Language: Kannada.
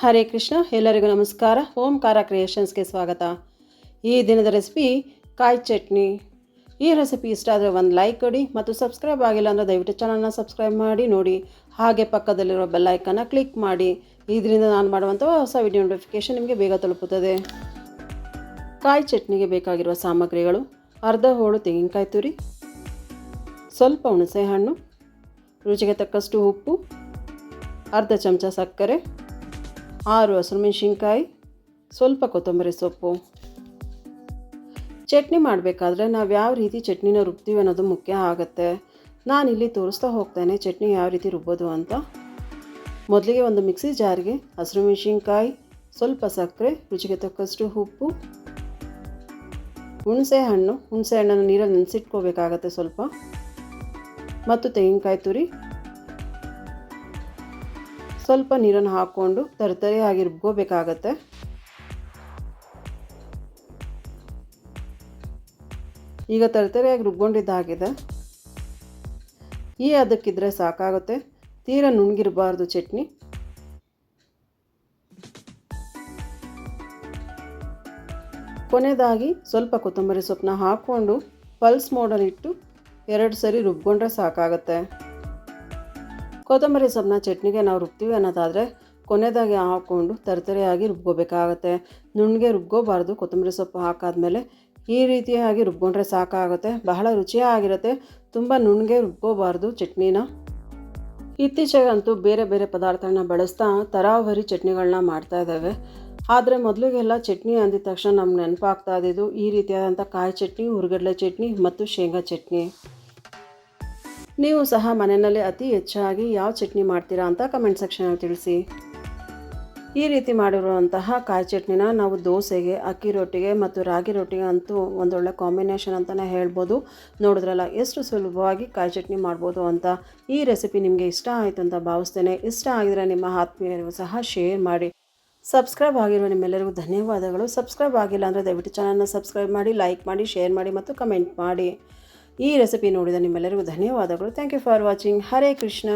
ಹರೇ ಕೃಷ್ಣ, ಎಲ್ಲರಿಗೂ ನಮಸ್ಕಾರ. ಓಂಕಾರ ಕ್ರಿಯೇಷನ್ಸ್ಗೆ ಸ್ವಾಗತ. ಈ ದಿನದ ರೆಸಿಪಿ ಕಾಯಿ ಚಟ್ನಿ. ಈ ರೆಸಿಪಿ ಇಷ್ಟ ಆದರೆ ಒಂದು ಲೈಕ್ ಕೊಡಿ ಮತ್ತು ಸಬ್ಸ್ಕ್ರೈಬ್ ಆಗಿಲ್ಲ ಅಂದರೆ ದಯವಿಟ್ಟು ಚಾನಲ್ನ ಸಬ್ಸ್ಕ್ರೈಬ್ ಮಾಡಿ, ನೋಡಿ. ಹಾಗೆ ಪಕ್ಕದಲ್ಲಿರೋ ಬೆಲ್ಲೈಕನ್ನು ಕ್ಲಿಕ್ ಮಾಡಿ. ಇದರಿಂದ ನಾನು ಮಾಡುವಂಥ ಹೊಸ ವಿಡಿಯೋ ನೋಟಿಫಿಕೇಶನ್ ನಿಮಗೆ ಬೇಗ ತಲುಪುತ್ತದೆ. ಕಾಯಿ ಚಟ್ನಿಗೆ ಬೇಕಾಗಿರುವ ಸಾಮಗ್ರಿಗಳು ಅರ್ಧ ಹೋಳು ತೆಂಗಿನಕಾಯಿ ತುರಿ, ಸ್ವಲ್ಪ ಹುಣಸೆ ಹಣ್ಣು ರುಚಿಗೆ ತಕ್ಕಷ್ಟು ಉಪ್ಪು, ಅರ್ಧ ಚಮಚ ಸಕ್ಕರೆ ಆರು ಹಸಿರುಮೆಣಸಿನ್ಕಾಯಿ ಸ್ವಲ್ಪ ಕೊತ್ತಂಬರಿ ಸೊಪ್ಪು. ಚಟ್ನಿ ಮಾಡಬೇಕಾದ್ರೆ ನಾವು ಯಾವ ರೀತಿ ಚಟ್ನಿನ ರುಬ್ತೀವಿ ಅನ್ನೋದು ಮುಖ್ಯ ಆಗುತ್ತೆ. ನಾನು ಇಲ್ಲಿ ತೋರಿಸ್ತಾ ಹೋಗ್ತೇನೆ ಚಟ್ನಿ ಯಾವ ರೀತಿ ರುಬ್ಬೋದು ಅಂತ. ಮೊದಲಿಗೆ ಒಂದು ಮಿಕ್ಸಿ ಜಾರ್ಗೆ ಹಸಿರುಮೆಣಸಿನ್ಕಾಯಿ ಸ್ವಲ್ಪ ಸಕ್ಕರೆ, ರುಚಿಗೆ ತಕ್ಕಷ್ಟು ಉಪ್ಪು. ಹುಣಸೆ ಹಣ್ಣು, ಹುಣಸೆ ಹಣ್ಣನ್ನು ನೀರಲ್ಲಿ ನೆನೆಸಿಟ್ಕೋಬೇಕಾಗತ್ತೆ ಸ್ವಲ್ಪ. ಮತ್ತು ತೆಂಗಿನಕಾಯಿ ತುರಿ ಸ್ವಲ್ಪ ನೀರನ್ನು ಹಾಕ್ಕೊಂಡು ತರತರಿ ರುಬ್ಕೋಬೇಕಾಗತ್ತೆ ಈಗ ತರತರಿಯಾಗಿ ರುಬ್ಕೊಂಡಿದ್ದಾಗಿದೆ ಈ ಅದಕ್ಕಿದ್ರೆ ಸಾಕಾಗುತ್ತೆ. ತೀರ ನುಣ್ಗಿರಬಾರ್ದು ಚಟ್ನಿ. ಕೊನೆಯದಾಗಿ ಸ್ವಲ್ಪ ಕೊತ್ತಂಬರಿ ಸೊಪ್ಪನ್ನ ಹಾಕ್ಕೊಂಡು ಪಲ್ಸ್ ಮೋಡಲ್ಲಿಟ್ಟು ಎರಡು ಸರಿ ರುಬ್ಕೊಂಡ್ರೆ ಸಾಕಾಗುತ್ತೆ. ಕೊತ್ತಂಬರಿ ಸೊಪ್ಪನ್ನ ಚಟ್ನಿಗೆ ನಾವು ರುಬ್ತೀವಿ ಅನ್ನೋದಾದರೆ ಕೊನೆದಾಗಿ ಹಾಕ್ಕೊಂಡು ತರತರಿಯಾಗಿ ರುಬ್ಕೋಬೇಕಾಗತ್ತೆ. ನುಣ್ಣಗೆ ರುಬ್ಕೋಬಾರ್ದು. ಕೊತ್ತಂಬರಿ ಸೊಪ್ಪು ಹಾಕಾದ್ಮೇಲೆ ಈ ರೀತಿಯಾಗಿ ರುಬ್ಕೊಂಡ್ರೆ ಸಾಕಾಗುತ್ತೆ. ಬಹಳ ರುಚಿಯಾಗಿರುತ್ತೆ. ತುಂಬ ನುಣ್ಣಗೆ ರುಬ್ಕೋಬಾರ್ದು ಚಟ್ನಿನ. ಇತ್ತೀಚೆಗಂತೂ ಬೇರೆ ಬೇರೆ ಪದಾರ್ಥಗಳನ್ನ ಬಳಸ್ತಾ ತರಾವರಿ ಚಟ್ನಿಗಳನ್ನ ಮಾಡ್ತಾ ಇದ್ದಾವೆ. ಆದರೆ ಮೊದಲಿಗೆಲ್ಲ ಚಟ್ನಿ ಅಂದಿದ ತಕ್ಷಣ ನಮ್ಗೆ ನೆನಪಾಗ್ತಾ ಇದ್ದಿದ್ದು ಈ ರೀತಿಯಾದಂಥ ಕಾಯಿ ಚಟ್ನಿ, ಹುರ್ಗಡ್ಲೆ ಚಟ್ನಿ ಮತ್ತು ಶೇಂಗಾ ಚಟ್ನಿ. ನೀವು ಸಹ ಮನೆಯಲ್ಲಿ ಅತಿ ಹೆಚ್ಚಾಗಿ ಯಾವ ಚಟ್ನಿ ಮಾಡ್ತೀರಾ ಅಂತ ಕಮೆಂಟ್ ಸೆಕ್ಷನಲ್ಲಿ ತಿಳಿಸಿ. ಈ ರೀತಿ ಮಾಡಿರುವಂತಹ ಕಾಯಿ ಚಟ್ನಿನ ನಾವು ದೋಸೆಗೆ, ಅಕ್ಕಿ ರೊಟ್ಟಿಗೆ ಮತ್ತು ರಾಗಿ ರೊಟ್ಟಿಗೆ ಅಂತೂ ಒಂದೊಳ್ಳೆ ಕಾಂಬಿನೇಷನ್ ಅಂತಲೇ ಹೇಳ್ಬೋದು. ನೋಡಿದ್ರಲ್ಲ, ಎಷ್ಟು ಸುಲಭವಾಗಿ ಕಾಯಿ ಚಟ್ನಿ ಮಾಡ್ಬೋದು ಅಂತ ಈ ರೆಸಿಪಿ ನಿಮಗೆ ಇಷ್ಟ ಆಯಿತು ಅಂತ ಭಾವಿಸ್ತೇನೆ. ಇಷ್ಟ ಆಗಿದರೆ ನಿಮ್ಮ ಆತ್ಮೀಯರಿಗೂ ಸಹ ಶೇರ್ ಮಾಡಿ. ಸಬ್ಸ್ಕ್ರೈಬ್ ಆಗಿರುವ ನಿಮ್ಮೆಲ್ಲರಿಗೂ ಧನ್ಯವಾದಗಳು. ಸಬ್ಸ್ಕ್ರೈಬ್ ಆಗಿಲ್ಲ ಅಂದರೆ ದಯವಿಟ್ಟು ಚಾನಲ್ನ ಸಬ್ಸ್ಕ್ರೈಬ್ ಮಾಡಿ ಲೈಕ್ ಮಾಡಿ ಶೇರ್ ಮಾಡಿ ಮತ್ತು ಕಮೆಂಟ್ ಮಾಡಿ. ಈ ರೆಸಿಪಿ ನೋಡಿದ ನಿಮ್ಮೆಲ್ಲರಿಗೂ ಧನ್ಯವಾದಗಳು. Thank you for watching Hare Krishna.